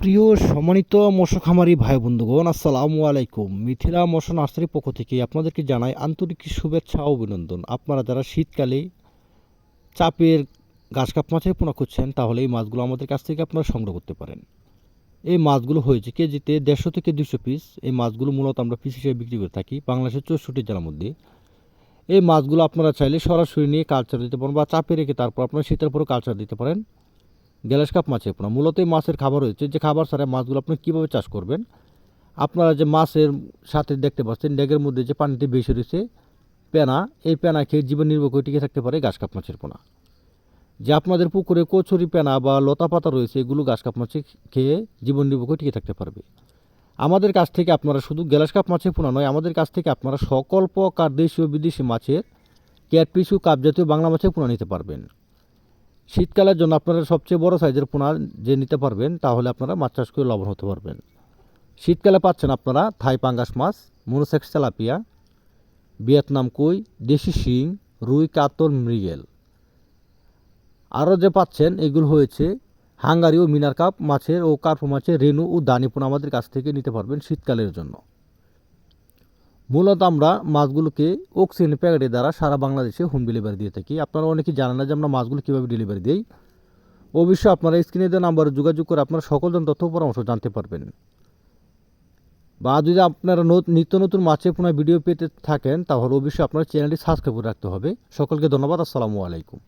প্রিয় সম্মানিত মৎস্য খামারি ভাই বন্ধুগণ, আসসালামু আলাইকুম। মিথিলা মশা নার্সারির পক্ষ থেকে আপনাদেরকে জানাই আন্তরিক শুভেচ্ছা ও অভিনন্দন। আপনারা যারা শীতকালে চাপের গাছ কাপ মাছের পোনা করছেন তাহলে এই মাছগুলো আমাদের কাছ থেকে আপনারা সংগ্রহ করতে পারেন। এই মাছগুলো হয়েছে কেজিতে দেড়শো থেকে দুশো পিস। এই মাছগুলো মূলত আমরা পিস হিসেবে বিক্রি করে থাকি বাংলাদেশের চৌষট্টি জেলার মধ্যে। এই মাছগুলো আপনারা চাইলে সরাসরি নিয়ে কালচার দিতে পারেন বা চাপে রেখে তারপর আপনারা শীতের পরও কালচার দিতে পারেন। গ্যালাস কাপ মাছের পোনা। মূলত এই মাছের খাবার রয়েছে যে খাবার ছাড়া মাছগুলো আপনি কীভাবে চাষ করবেন? আপনারা যে মাছের সাথে দেখতে পাচ্ছেন ড্যাগের মধ্যে যে পানিতে বেশি রয়েছে পেনা, এই পেনা খেয়ে জীবন নির্ভর করে টিকে থাকতে পারে ঘাস কাপ মাছের পোনা। যে আপনাদের পুকুরে কচুরি পেনা বা লতা পাতা রয়েছে, এগুলো ঘাস কাপ মাছে খেয়ে জীবন নির্ভর করে টিকে থাকতে পারবে। আমাদের কাছ থেকে আপনারা শুধু গ্যালাস কাপ মাছের পোনা নয়, আমাদের কাছ থেকে আপনারা সকল প্রকার দেশীয় বিদেশি মাছের ক্যাটপিসু কাপ জাতীয় বাংলা মাছের পোনা নিতে পারবেন। শীতকালের জন্য আপনারা সবচেয়ে বড় সাইজের পোনা যে নিতে পারবেন, তাহলে আপনারা মাছ চাষ করে লবণ হতে পারবেন। শীতকালে পাচ্ছেন আপনারা থাই পাঙ্গাস মাছ, মনোসেক্স তেলাপিয়া, ভিয়েতনাম কই, দেশি শিং, রুই, কাতল, মৃগেল। আরও যে পাচ্ছেন, এগুলো হয়েছে হাঙ্গারি ও মিনার কাপ মাছের ও কার্প মাছের রেনু ও দানি পোনা আমাদের কাছ থেকে নিতে পারবেন শীতকালের জন্য। মূলত আমরা মাছগুলোকে অক্সিজেন প্যাকেটের দ্বারা সারা বাংলাদেশে হোম ডেলিভারি দিয়ে থাকি। আপনারা অনেকেই জানেন না যে আমরা মাছগুলো কীভাবে ডেলিভারি দিই। অবশ্যই আপনারা স্ক্রিনে দেওয়া নাম্বারে যোগাযোগ করে আপনারা সকল জন তথ্য পরামর্শ জানতে পারবেন। বা যদি আপনারা নত- নিত্য নতুন মাছের পোনা ভিডিও পেতে থাকেন, তাহলে অবশ্যই আপনার চ্যানেলটি সাবস্ক্রাইব করে রাখতে হবে। সকলকে ধন্যবাদ, আসসালামু আলাইকুম।